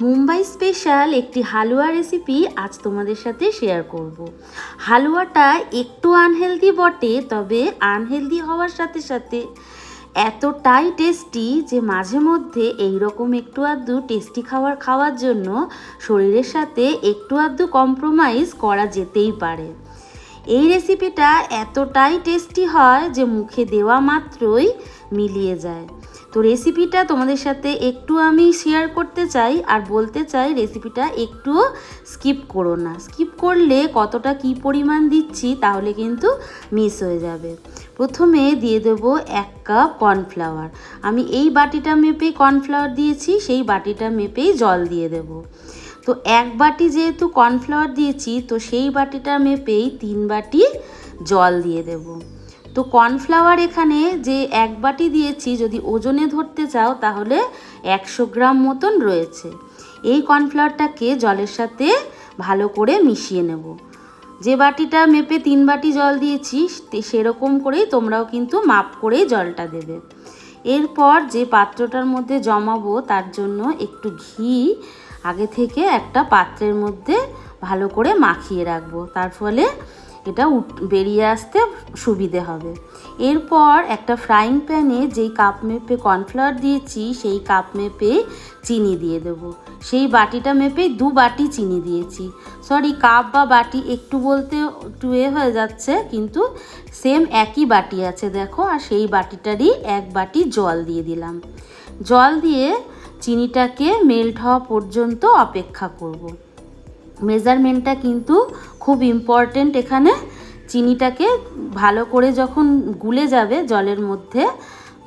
Mumbai special একটি হালুয়া recipe আজ তোমাদের সাথে শেয়ার করব। হালুয়াটা একটু আনহেলদি বটে, তবে আনহেলদি হওয়ার সাথে সাথে এতটাই টেস্টি যে মাঝে মধ্যে এই রকম একটু আধটু টেস্টি খাবার খাওয়ার জন্য শরীরের সাথে একটু আধটু কম্প্রোমাইজ করা যেতেই পারে এই রেসিপিটা এতটাই টেস্টি হয় যে মুখে দেওয়া মাত্রই মিলিয়ে যায় তো রেসিপিটা তোমাদের সাথে একটু আমি শেয়ার করতে চাই আর বলতে চাই রেসিপিটা একটু স্কিপ করো না। স্কিপ করলে কতটা কি পরিমাণ দিচ্ছি তাহলে কিন্তু মিস হয়ে যাবে। প্রথমে দিয়ে দেব এক কাপ কর্নফ্লাওয়ার আমি এই বাটিটা মেপেই কর্নফ্লাওয়ার দিয়েছি, সেই বাটিটা মেপেই জল দিয়ে দেব। তো এক বাটি যেহেতু কর্নফ্লাওয়ার দিয়েছি, তো সেই বাটিটা মেপেই তিন বাটি জল দিয়ে দেবো। তো কর্নফ্লাওয়ার এখানে যে এক বাটি দিয়েছি, যদি ওজনে ধরতে চাও তাহলে একশো গ্রাম মতন রয়েছে। এই কর্নফ্লাওয়ারটাকে জলের সাথে ভালো করে মিশিয়ে নেব। যে বাটিটা মেপে তিন বাটি জল দিয়েছি সেরকম করেই তোমরাও কিন্তু মাপ করেই জলটা দেবে। এরপর যে পাত্রটার মধ্যে জমাবো, তার জন্য একটু ঘি আগে থেকে একটা পাত্রের মধ্যে ভালো করে মাখিয়ে রাখব। তার ফলে এটা বেরিয়ে আসতে সুবিধে হবে। এরপর একটা ফ্রাইং প্যানে যেই কাপ মেপে কর্নফ্লাওয়ার দিয়েছি, সেই কাপ মেপে চিনি দিয়ে দেব। সেই বাটিটা মেপে দু বাটি চিনি দিয়েছি। সরি কাপ বা বাটি একটু বলতে একটু এ হয়ে যাচ্ছে, কিন্তু সেম একই বাটি আছে, দেখো, আর সেই বাটিটারই এক বাটি জল দিয়ে দিলাম। জল দিয়ে চিনিটাকে মেল্ট হওয়া পর্যন্ত অপেক্ষা করব। মেজারমেন্টটা কিন্তু খুব ইম্পর্টেন্ট এখানে। চিনিটাকে ভালো করে যখন গুলে যাবে জলের মধ্যে,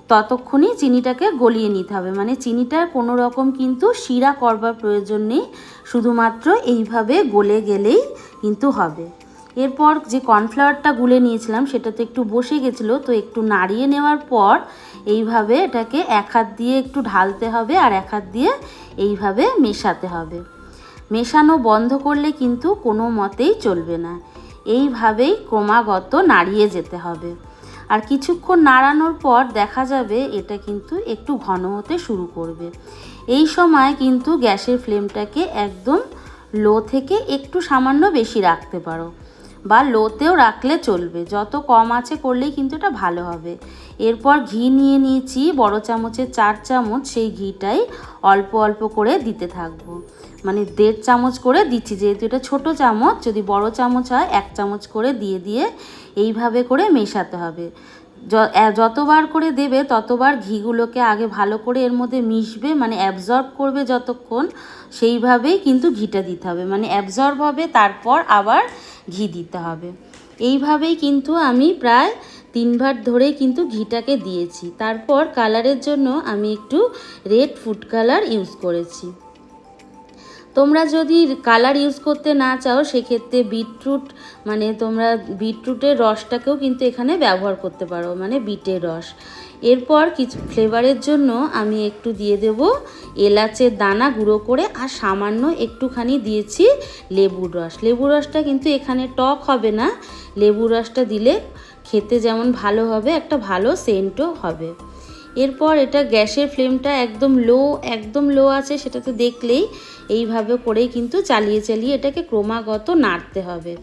ততক্ষণই চিনিটাকে গলিয়ে নিতে হবে। মানে চিনিটার কোনো রকম কিন্তু শিরা করবার প্রয়োজন নেই, শুধুমাত্র এইভাবে গলে গেলেই কিন্তু হবে। এরপর যে কর্নফ্লাওয়ারটা গুলে নিয়েছিলাম, সেটা তো একটু বসে গেছিল, তো একটু নাড়িয়ে নেওয়ার পর এইভাবে এটাকে এক হাত দিয়ে একটু ঢালতে হবে আর এক হাত দিয়ে এইভাবে মেশাতে হবে। মেশানো বন্ধ করলে কিন্তু কোনো মতেই চলবে না। এইভাবেই ক্রমাগত নাড়িয়ে যেতে হবে। আর কিছুক্ষণ নাড়ানোর পর দেখা যাবে এটা কিন্তু একটু ঘন হতে শুরু করবে। এই সময় কিন্তু গ্যাসের ফ্লেমটাকে একদম লো থেকে একটু সামান্য বেশি রাখতে পারো বা লোতেও রাখলে চলবে। যত কম আছে করলেই কিন্তু এটা ভালো হবে। এরপর ঘি নিয়ে নিয়েছি, বড় চামচের চার চামচ, সেই ঘিটাই অল্প অল্প করে দিতে থাকব। মানে দেড় চামচ করে দিচ্ছি, যেহেতু এটা ছোটো চামচ, যদি বড় চামচ হয়, এক চামচ করে দিয়ে দিয়ে এইভাবে করে মেশাতে হবে। যতবার করে দেবে, ততবার ঘিগুলোকে আগে ভালো করে এর মধ্যে মিশবে মানে অ্যাবজর্ব করবে যতক্ষণ, সেইভাবেই কিন্তু ঘিটা দিতে হবে। মানে অ্যাবজর্ব হবে, তারপর আবার ঘি দিতে হবে। এইভাবেই কিন্তু আমি প্রায় তিনবার ধরে কিন্তু ঘিটাকে দিয়েছি। তারপর কালারের জন্য আমি একটু রেড ফুড কালার ইউজ করেছি। তোমরা যদি কালার ইউজ করতে না চাও, সেক্ষেত্রে বিটরুট মানে তোমরা বিটরুটের রসটাকেও কিন্তু এখানে ব্যবহার করতে পারো মানে বিটের রস। এরপর কিছু ফ্লেভারের জন্য আমি একটু দিয়ে দেব এলাচের দানা গুঁড়ো করে, আর সামান্য একটুখানি দিয়েছি লেবুর রস। লেবুর রসটা কিন্তু এখানে টক হবে না, লেবুর রসটা দিলে খেতে যেমন ভালো হবে, একটা ভালো সেন্টও হবে। এরপর এটা গ্যাসের ফ্লেমটা একদম লো একদম লো আছে সেটা তো দেখলেই এইভাবে করেই কিন্তু চালিয়ে চালিয়ে এটাকে ক্রমাগত নাড়তে হবে।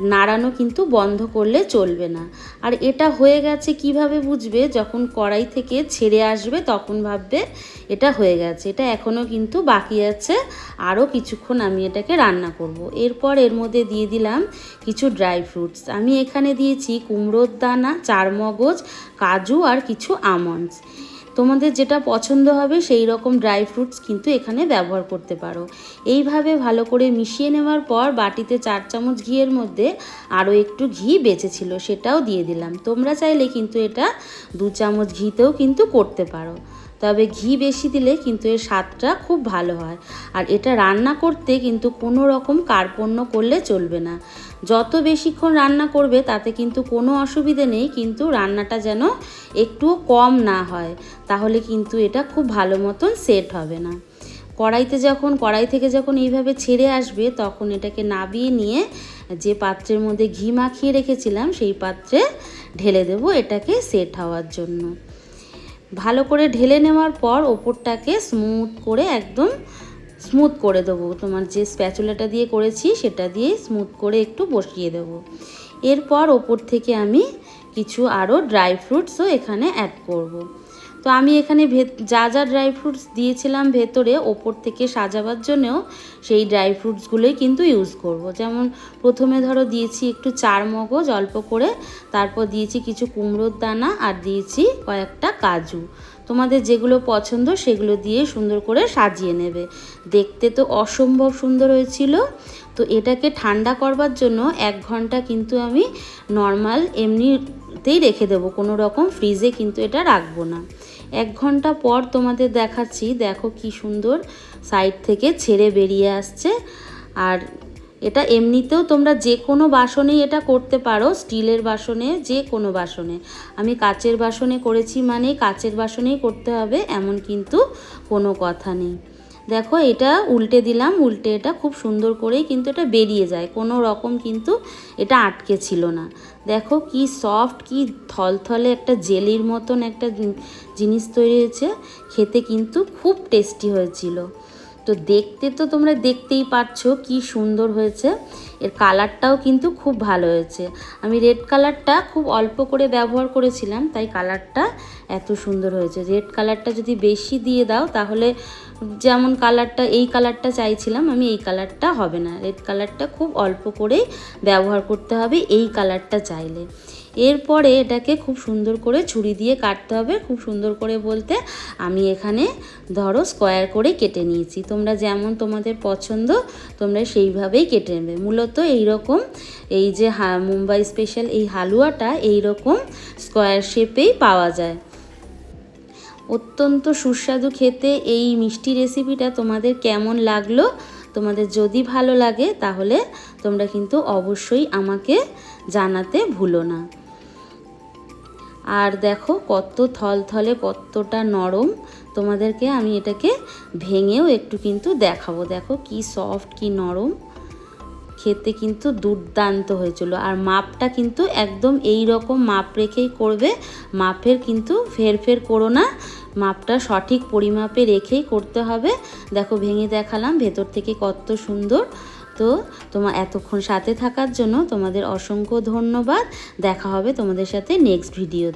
নাড়ানো কিন্তু বন্ধ করলে চলবে না। আর এটা হয়ে গেছে কীভাবে বুঝবে? যখন কড়াই থেকে ছেড়ে আসবে তখন ভাববে এটা হয়ে গেছে। এটা এখনও কিন্তু বাকি আছে। আরও কিছুক্ষণ আমি এটাকে রান্না করব। এরপর এর মধ্যে দিয়ে দিলাম কিছু ড্রাই ফ্রুটস। আমি এখানে দিয়েছি কুমড়োর দানা, চারমগজ, কাজু আর কিছু আমন্ডস। তোমাদের যেটা পছন্দ হবে সেই রকম ড্রাই ফ্রুটস কিন্তু এখানে ব্যবহার করতে পারো। এইভাবে ভালো করে মিশিয়ে নেওয়ার পর বাটিতে চার চামচ ঘিয়ের মধ্যে আরও একটু ঘি বেঁচেছিল সেটাও দিয়ে দিলাম। তোমরা চাইলে কিন্তু এটা দু চামচ ঘিতেও কিন্তু করতে পারো। তবে ঘি বেশি দিলে কিন্তু এর স্বাদটা খুব ভালো হয়। আর এটা রান্না করতে কিন্তু কোনো রকম কার্পণ্য করলে চলবে না। যত বেশিক্ষণ রান্না করবে, তাতে কিন্তু কোনো অসুবিধে নেই, কিন্তু রান্নাটা যেন একটু কম না হয়, তাহলে কিন্তু এটা খুব ভালো মতন সেট হবে না। কড়াইতে যখন, কড়াই থেকে যখন এইভাবে ছেড়ে আসবে, তখন এটাকে নাবিয়ে নিয়ে যে পাত্রের মধ্যে ঘি মাখিয়ে রেখেছিলাম, সেই পাত্রে ঢেলে দেবো এটাকে সেট হওয়ার জন্য। ভালো করে ঢেলে নেওয়ার পর ওপরটাকে স্মুথ করে একদম স্মুথ করে দেবো তোমার যে স্প্যাচুলাটা দিয়ে করেছি, সেটা দিয়ে স্মুথ করে একটু বসিয়ে দেবো এরপর ওপর থেকে আমি কিছু আরও ড্রাই ফ্রুটসও এখানে অ্যাড করব। তো আমি এখানে যা যা ড্রাই ফ্রুটস দিয়েছিলাম ভেতরে, ওপর থেকে সাজাবার জন্যও সেই ড্রাই ফ্রুটসগুলোই কিন্তু ইউজ করব। যেমন প্রথমে ধরো দিয়েছি একটু চার মগজ অল্প করে, তারপর দিয়েছি কিছু কুমড়োর দানা আর দিয়েছি কয়েকটা কাজু। তোমাদের যেগুলো পছন্দ সেগুলো দিয়ে সুন্দর করে সাজিয়ে নেবে। দেখতে তো অসম্ভব সুন্দর হয়েছিল। তো এটাকে ঠান্ডা করবার জন্য এক ঘণ্টা কিন্তু আমি নর্মাল এমনিতেই রেখে দেবো। কোনো রকম ফ্রিজে কিন্তু এটা রাখব না। এক ঘণ্টা পর তোমাদের দেখাচ্ছি, দেখো কি সুন্দর সাইড থেকে ছেড়ে বেরিয়ে আসছে। আর এটা এমনিতেও তোমরা যে কোনো বাসনেই এটা করতে পারো, স্টিলের বাসনে যে কোনো বাসনে। আমি কাচের বাসনে করেছি মানে কাচের বাসনেই করতে হবে, এমন কিন্তু কোনো কথা নেই। দেখো এটা উল্টে দিলাম, উল্টে এটা খুব সুন্দর করেই কিন্তু এটা বেরিয়ে যায়। কোনো রকম কিন্তু এটা আটকে ছিল না। দেখো কি সফট কি থলথলে একটা জেলির মতন একটা জিনিস তৈরি হয়েছে। খেতে কিন্তু খুব টেস্টি হয়েছিল। তো দেখতে তো তোমরা দেখতেই পাচ্ছ কি সুন্দর হয়েছে। এর কালারটাও কিন্তু খুব ভালো হয়েছে। আমি রেড কালারটা খুব অল্প করে ব্যবহার করেছিলাম, তাই কালারটা এত সুন্দর হয়েছে। রেড কালারটা যদি বেশি দিয়ে দাও, তাহলে যেমন কালারটা, এই কালারটা চাইছিলাম, আমি এই কালারটা হবে না। রেড কালারটা খুব অল্প করেই ব্যবহার করতে হবে, এই কালারটা চাইলে। এরপরে এটাকে খুব সুন্দর করে ছুরি দিয়ে কাটতে হবে, খুব সুন্দর করে বলতে আমি এখানে ধরো স্কোয়ার করে কেটে নিয়েছি। তোমরা যেমন তোমাদের পছন্দ, তোমরা সেইভাবেই কেটে নেবে। মূলত এই রকম এই যে হা, মুম্বাই স্পেশাল এই হালুয়াটা এই রকম স্কোয়ার শেপেই পাওয়া যায়। অত্যন্ত সুস্বাদু খেতে এই মিষ্টি রেসিপিটা তোমাদের কেমন লাগল? তোমাদের যদি ভালো লাগে তাহলে তোমরা কিন্তু অবশ্যই আমাকে জানাতে ভুলো না। আর দেখো কত থলথলে, কতটা নরম। তোমাদেরকে আমি এটাকে ভেঙেও একটু কিন্তু দেখাবো। দেখো কি সফট কি নরম। খেতে কিন্তু দুর্দান্ত হয়েছিল। আর মাপটা কিন্তু একদম এই রকম মাপ রেখেই করবে। মাপের কিন্তু ফের ফের করো না। মাপটা সঠিক পরিমাপে রেখেই করতে হবে। দেখো, ভেঙে দেখালাম, ভেতর থেকে কত সুন্দর। তো তোমার এতক্ষণ সাথে থাকার জন্য তোমাদের অসংখ্য ধন্যবাদ। দেখা হবে তোমাদের সাথে নেক্সট ভিডিও